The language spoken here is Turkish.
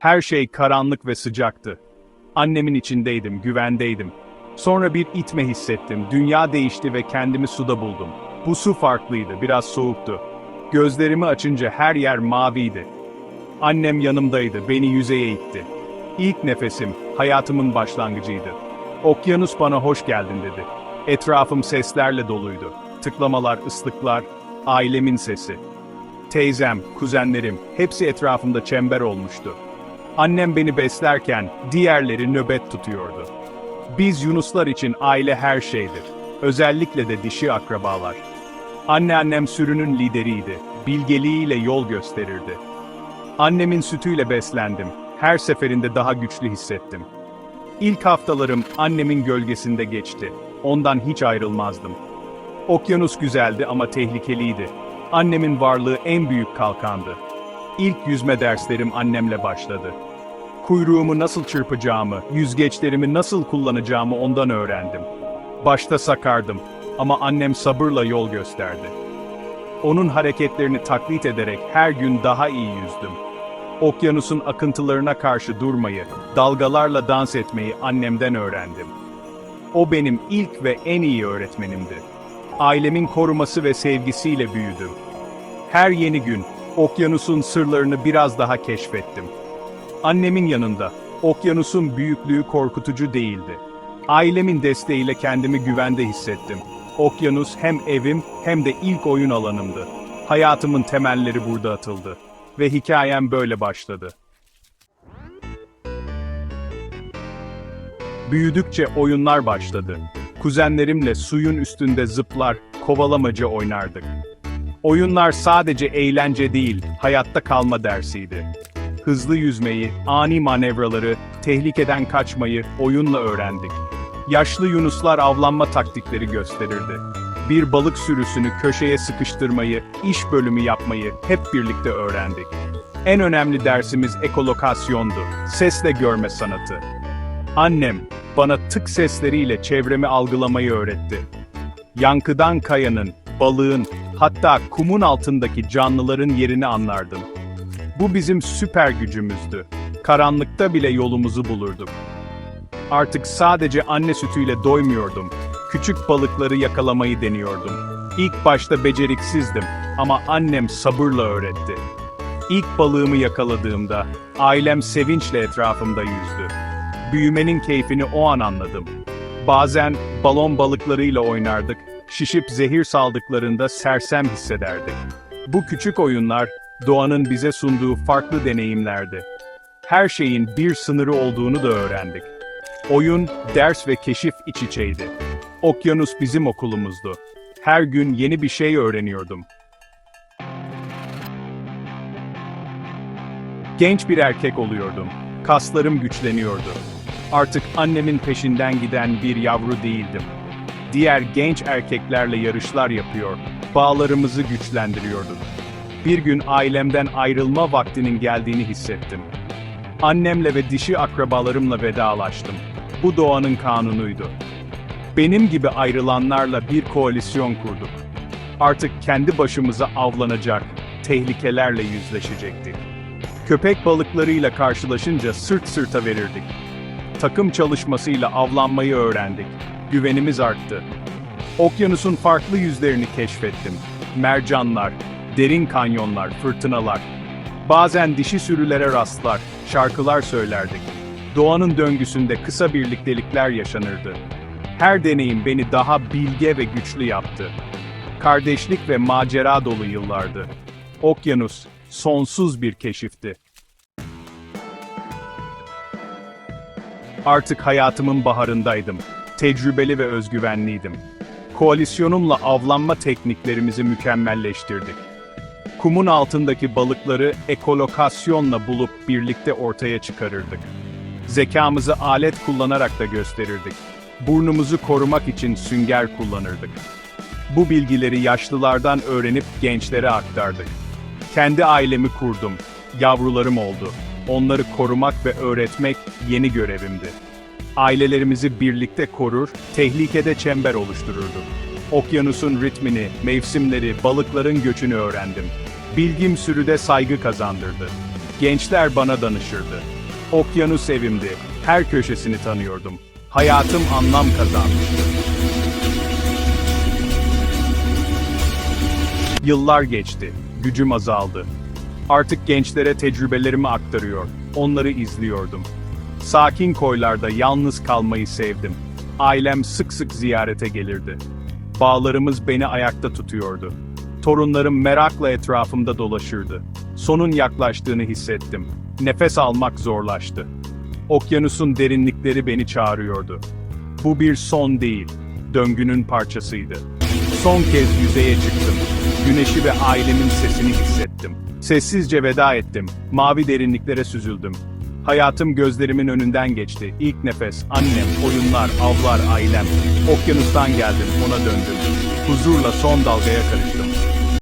Her şey karanlık ve sıcaktı. Annemin içindeydim, güvendeydim. Sonra bir itme hissettim, dünya değişti ve kendimi suda buldum. Bu su farklıydı, biraz soğuktu. Gözlerimi açınca her yer maviydi. Annem yanımdaydı, beni yüzeye itti. İlk nefesim, hayatımın başlangıcıydı. Okyanus bana hoş geldin dedi. Etrafım seslerle doluydu. Tıklamalar, ıslıklar, ailemin sesi. Teyzem, kuzenlerim, hepsi etrafımda çember olmuştu. Annem beni beslerken diğerleri nöbet tutuyordu. Biz Yunuslar için aile her şeydir. Özellikle de dişi akrabalar. Anneannem sürünün lideriydi. Bilgeliğiyle yol gösterirdi. Annemin sütüyle beslendim. Her seferinde daha güçlü hissettim. İlk haftalarım annemin gölgesinde geçti. Ondan hiç ayrılmazdım. Okyanus güzeldi ama tehlikeliydi. Annemin varlığı en büyük kalkandı. İlk yüzme derslerim annemle başladı. Kuyruğumu nasıl çırpacağımı, yüzgeçlerimi nasıl kullanacağımı ondan öğrendim. Başta sakardım ama annem sabırla yol gösterdi. Onun hareketlerini taklit ederek her gün daha iyi yüzdüm. Okyanusun akıntılarına karşı durmayı, dalgalarla dans etmeyi annemden öğrendim. O benim ilk ve en iyi öğretmenimdi. Ailemin koruması ve sevgisiyle büyüdüm. Her yeni gün okyanusun sırlarını biraz daha keşfettim. Annemin yanında okyanusun büyüklüğü korkutucu değildi. Ailemin desteğiyle kendimi güvende hissettim. Okyanus hem evim hem de ilk oyun alanımdı. Hayatımın temelleri burada atıldı ve hikayem böyle başladı. Büyüdükçe oyunlar başladı. Kuzenlerimle suyun üstünde zıplar, kovalamaca oynardık. Oyunlar sadece eğlence değil, hayatta kalma dersiydi. Hızlı yüzmeyi, ani manevraları, tehlikeden kaçmayı oyunla öğrendik. Yaşlı yunuslar avlanma taktikleri gösterirdi. Bir balık sürüsünü köşeye sıkıştırmayı, iş bölümü yapmayı hep birlikte öğrendik. En önemli dersimiz ekolokasyondu, sesle görme sanatı. Annem, bana tık sesleriyle çevremi algılamayı öğretti. Yankıdan kayanın, balığın, hatta kumun altındaki canlıların yerini anlardım. Bu bizim süper gücümüzdü. Karanlıkta bile yolumuzu bulurduk. Artık sadece anne sütüyle doymuyordum. Küçük balıkları yakalamayı deniyordum. İlk başta beceriksizdim ama annem sabırla öğretti. İlk balığımı yakaladığımda ailem sevinçle etrafımda yüzdü. Büyümenin keyfini o an anladım. Bazen balon balıklarıyla oynardık, şişip zehir saldıklarında sersem hissederdik. Bu küçük oyunlar doğanın bize sunduğu farklı deneyimlerdi. Her şeyin bir sınırı olduğunu da öğrendik. Oyun, ders ve keşif iç içeydi. Okyanus bizim okulumuzdu. Her gün yeni bir şey öğreniyordum. Genç bir erkek oluyordum. Kaslarım güçleniyordu. Artık annemin peşinden giden bir yavru değildim. Diğer genç erkeklerle yarışlar yapıyor, bağlarımızı güçlendiriyorduk. Bir gün ailemden ayrılma vaktinin geldiğini hissettim. Annemle ve dişi akrabalarımla vedalaştım. Bu doğanın kanunuydu. Benim gibi ayrılanlarla bir koalisyon kurduk. Artık kendi başımıza avlanacak, tehlikelerle yüzleşecektik. Köpek balıklarıyla karşılaşınca sırt sırta verirdik. Takım çalışmasıyla avlanmayı öğrendik. Güvenimiz arttı. Okyanusun farklı yüzlerini keşfettim. Mercanlar, derin kanyonlar, fırtınalar. Bazen dişi sürülere rastlar, şarkılar söylerdik. Doğanın döngüsünde kısa birliktelikler yaşanırdı. Her deneyim beni daha bilge ve güçlü yaptı. Kardeşlik ve macera dolu yıllardı. Okyanus, sonsuz bir keşifti. Artık hayatımın baharındaydım. Tecrübeli ve özgüvenliydim. Koalisyonumla avlanma tekniklerimizi mükemmelleştirdik. Kumun altındaki balıkları ekolokasyonla bulup birlikte ortaya çıkarırdık. Zekamızı alet kullanarak da gösterirdik. Burnumuzu korumak için sünger kullanırdık. Bu bilgileri yaşlılardan öğrenip gençlere aktardık. Kendi ailemi kurdum. Yavrularım oldu. Onları korumak ve öğretmek yeni görevimdi. Ailelerimizi birlikte korur, tehlikede çember oluştururduk. Okyanusun ritmini, mevsimleri, balıkların göçünü öğrendim. Bilgim sürüde saygı kazandırdı. Gençler bana danışırdı. Okyanus evimdi. Her köşesini tanıyordum. Hayatım anlam kazanmıştı. Yıllar geçti. Gücüm azaldı. Artık gençlere tecrübelerimi aktarıyor. Onları izliyordum. Sakin koylarda yalnız kalmayı sevdim. Ailem sık sık ziyarete gelirdi. Bağlarımız beni ayakta tutuyordu. Torunlarım merakla etrafımda dolaşırdı. Sonun yaklaştığını hissettim. Nefes almak zorlaştı. Okyanusun derinlikleri beni çağırıyordu. Bu bir son değil, döngünün parçasıydı. Son kez yüzeye çıktım. Güneşi ve ailemin sesini hissettim. Sessizce veda ettim. Mavi derinliklere süzüldüm. Hayatım gözlerimin önünden geçti. İlk nefes, annem, oyunlar, avlar, ailem. Okyanustan geldim, ona döndüm. Huzurla son dalgaya karıştım.